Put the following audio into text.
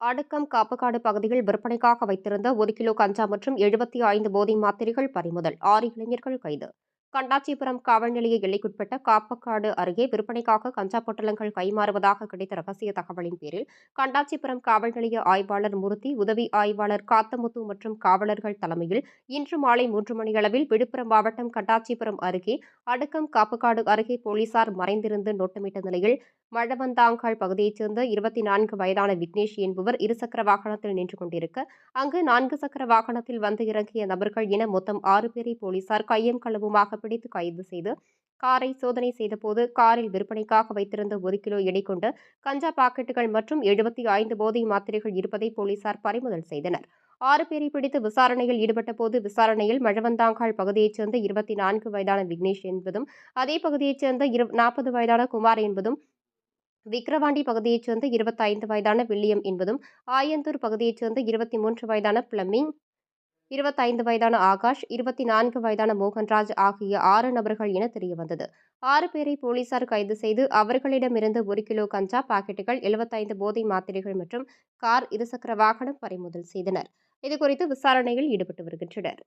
அடக்கம் காப்புக்காடு பகுதியில் விற்பனைக்காக வைத்திருந்த ஒரு கிலோ கஞ்சா மற்றும் எழுபத்தி ஐந்து போதை மாத்திரைகள் பறிமுதல். ஆறு இளைஞர்கள் கைது. கண்டாச்சிபுரம் காவல் நிலைய எல்லைக்குட்பட்ட காப்பக்காடு அருகே விற்பனைக்காக கஞ்சா பொட்டலங்கள் கைமாறுவதாக கிடைத்த ரகசிய தகவலின் பேரில் கண்டாச்சிபுரம் காவல் நிலைய ஆய்வாளர் மூர்த்தி உதவி ஆய்வாளர் காத்தமுத்து மற்றும் காவலர்கள் தலைமையில் இன்று மாலை மூன்று மணியளவில் விழுப்புரம் மாவட்டம் கண்டாச்சிபுரம் அருகே அடுக்கம் காப்புக்காடு அருகே போலீசார் மறைந்திருந்து நோட்டமிட்ட நிலையில் மழவந்தாங்கால் பகுதியைச் சேர்ந்த இருபத்தி நான்கு வயதான விக்னேஷ் என்பவர் இருசக்கர வாகனத்தில் நின்று கொண்டிருக்க அங்கு நான்கு சக்கர வாகனத்தில் வந்து இறங்கிய நபர்கள் என மொத்தம் ஆறு பேரை போலீசார் கையும் களவுமாக பிடித்து கைது செய்து காரை சோதனை செய்தபோது காரில் விற்பனைக்காக வைத்திருந்த ஒரு கிலோ எடை கொண்ட கஞ்சா பாக்கெட்டுகள் மற்றும் எழுபத்தி ஐந்து போதை மாத்திரைகள் இருப்பதை போலீசார் பறிமுதல் செய்தனர். ஆறு பேரை பிடித்து விசாரணையில் ஈடுபட்ட போது விசாரணையில் மழவந்தாங்கால் பகுதியைச் சேர்ந்த இருபத்தி நான்கு வயதான விக்னேஷ் என்பதும் அதே பகுதியைச் சேர்ந்த இரு நாற்பது வயதான குமார் என்பதும் விக்கிரவாண்டி பகுதியைச் சேர்ந்த இருபத்தைந்து வயதான வில்லியம் என்பதும் ஆயந்தூர் பகுதியைச் சேர்ந்த இருபத்தி மூன்று வயதான பிளம்மிங் இருபத்தைந்து வயதான ஆகாஷ் இருபத்தி நான்கு வயதான மோகன்ராஜ் ஆகிய ஆறு நபர்கள் என தெரியவந்தது. ஆறு பேரை போலீசார் கைது செய்து அவர்களிடமிருந்து ஒரு கிலோ கஞ்சா பாக்கெட்டுகள் எழுபத்தைந்து போதை மாத்திரைகள் மற்றும் கார் இருசக்கர வாகனம் பறிமுதல் செய்தனர். இதுகுறித்து விசாரணையில் ஈடுபட்டு வருகின்றனர்.